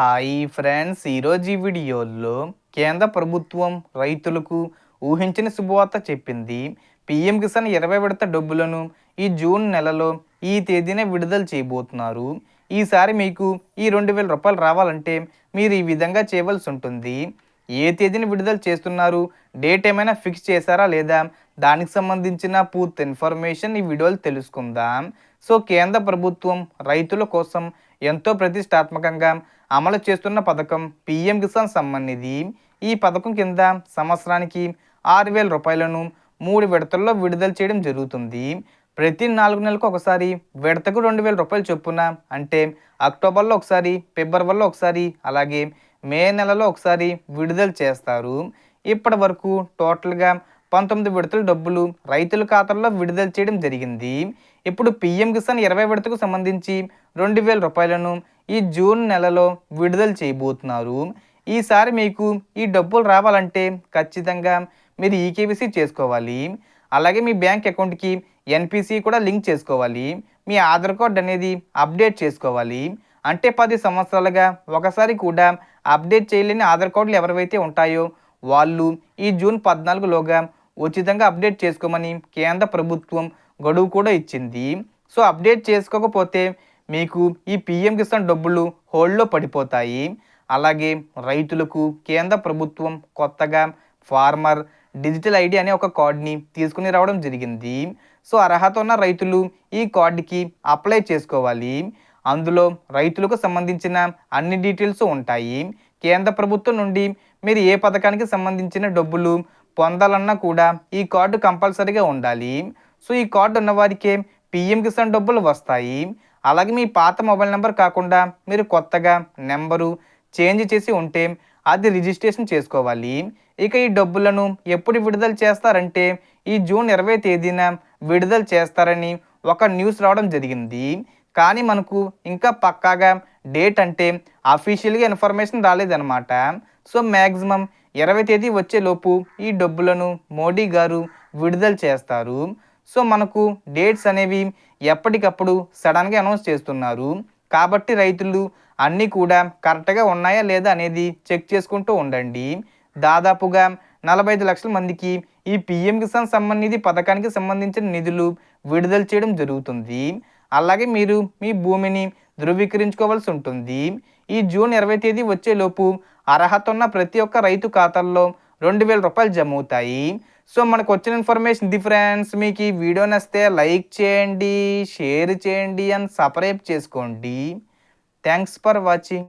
Hi friends. ఈరోజు ఈ వీడియోలో కేంద్ర ప్రభుత్వం రైతులకు ఊహించిన శుభవార్త చెప్పింది. పిఎం కిసాన్ ఇరవై విడత డబ్బులను ఈ జూన్ నెలలో ఈ తేదీనే విడుదల చేయబోతున్నారు. ఈసారి మీకు ఈ రెండు వేల రూపాయలు రావాలంటే మీరు ఈ విధంగా చేయవలసి ఉంటుంది. ఏ తేదీని విడుదల చేస్తున్నారు? డేట్ ఏమైనా ఫిక్స్ చేశారా లేదా? దానికి సంబంధించిన పూర్తి ఇన్ఫర్మేషన్ ఈ వీడియోలు తెలుసుకుందాం. సో కేంద్ర ప్రభుత్వం రైతుల కోసం ఎంతో ప్రతిష్టాత్మకంగా అమలు చేస్తున్న పథకం పిఎం కిసాన్ సమ్మాన్ నిధి. ఈ పథకం కింద సంవత్సరానికి ఆరు వేల రూపాయలను మూడు విడతల్లో విడుదల చేయడం జరుగుతుంది. ప్రతి నాలుగు నెలలకు ఒకసారి విడతకు రెండు వేల రూపాయలు చొప్పున అంటే అక్టోబర్లో ఒకసారి ఫిబ్రవరిలో ఒకసారి అలాగే మే నెలలో ఒకసారి విడుదల చేస్తారు. ఇప్పటి వరకు టోటల్గా పంతొమ్మిది విడతల డబ్బులు రైతుల ఖాతాల్లో విడుదల చేయడం జరిగింది. ఇప్పుడు పిఎం కిసాన్ ఇరవై విడతకు సంబంధించి రెండు వేల రూపాయలను ఈ జూన్ నెలలో విడుదల చేయబోతున్నారు. ఈసారి మీకు ఈ డబ్బులు రావాలంటే ఖచ్చితంగా మీరు ఈకేవీసీ చేసుకోవాలి. అలాగే మీ బ్యాంక్ అకౌంట్కి ఎన్పిసి కూడా లింక్ చేసుకోవాలి. మీ ఆధార్ కార్డ్ అనేది అప్డేట్ చేసుకోవాలి. అంటే పది సంవత్సరాలుగా ఒకసారి కూడా అప్డేట్ చేయలేని ఆధార్ కార్డులు ఎవరివైతే ఉంటాయో వాళ్ళు ఈ జూన్ పద్నాలుగులోగా ఉచితంగా అప్డేట్ చేసుకోమని కేంద్ర ప్రభుత్వం గడువు కూడా ఇచ్చింది. సో అప్డేట్ చేసుకోకపోతే మీకు ఈ పిఎం కిసాన్ డబ్బులు హోల్డ్లో పడిపోతాయి. అలాగే రైతులకు కేంద్ర ప్రభుత్వం కొత్తగా ఫార్మర్ డిజిటల్ ఐడి అనే ఒక కార్డ్ని తీసుకుని రావడం జరిగింది. సో అర్హత ఉన్న రైతులు ఈ కార్డుకి అప్లై చేసుకోవాలి. అందులో రైతులకు సంబంధించిన అన్ని డీటెయిల్స్ ఉంటాయి. కేంద్ర ప్రభుత్వం నుండి మీరు ఏ పథకానికి సంబంధించిన డబ్బులు పొందాలన్నా కూడా ఈ కార్డు కంపల్సరీగా ఉండాలి. సో ఈ కార్డు ఉన్నవారికే పిఎం కిసాన్ డబ్బులు వస్తాయి. అలాగే మీ పాత మొబైల్ నెంబర్ కాకుండా మీరు కొత్తగా నెంబరు చేంజ్ చేసి ఉంటే అది రిజిస్ట్రేషన్ చేసుకోవాలి. ఇక ఈ డబ్బులను ఎప్పుడు విడుదల చేస్తారంటే ఈ జూన్ ఇరవై తేదీన విడుదల చేస్తారని ఒక న్యూస్ రావడం జరిగింది. కానీ మనకు ఇంకా పక్కాగా డేట్ అంటే అఫీషియల్గా ఇన్ఫర్మేషన్ రాలేదన్నమాట. సో మ్యాక్సిమం ఇరవై తేదీ వచ్చేలోపు ఈ డబ్బులను మోడీ గారు విడుదల చేస్తారు. సో మనకు డేట్స్ అనేవి ఎప్పటికప్పుడు సడన్గా అనౌన్స్ చేస్తున్నారు. కాబట్టి రైతులు అన్నీ కూడా కరెక్ట్గా ఉన్నాయా లేదా అనేది చెక్ చేసుకుంటూ ఉండండి. దాదాపుగా నలభై ఐదు లక్షల మందికి ఈ పిఎం కిసాన్ సమ్మాన్ నిధి పథకానికి సంబంధించిన నిధులు విడుదల చేయడం జరుగుతుంది. అలాగే మీరు మీ భూమిని ధృవీకరించుకోవాల్సి ఉంటుంది. ఈ జూన్ ఇరవై తేదీ వచ్చేలోపు అర్హత ఉన్న ప్రతి ఒక్క రైతు ఖాతాల్లో రెండు వేల రూపాయలు జమ అవుతాయి. సో మనకు వచ్చిన ఇన్ఫర్మేషన్ ఇది ఫ్రెండ్స్. మీకు ఈ వీడియో నచ్చితే లైక్ చేయండి షేర్ చేయండి అండ్ సబ్స్క్రైబ్ చేసుకోండి. Thanks for watching.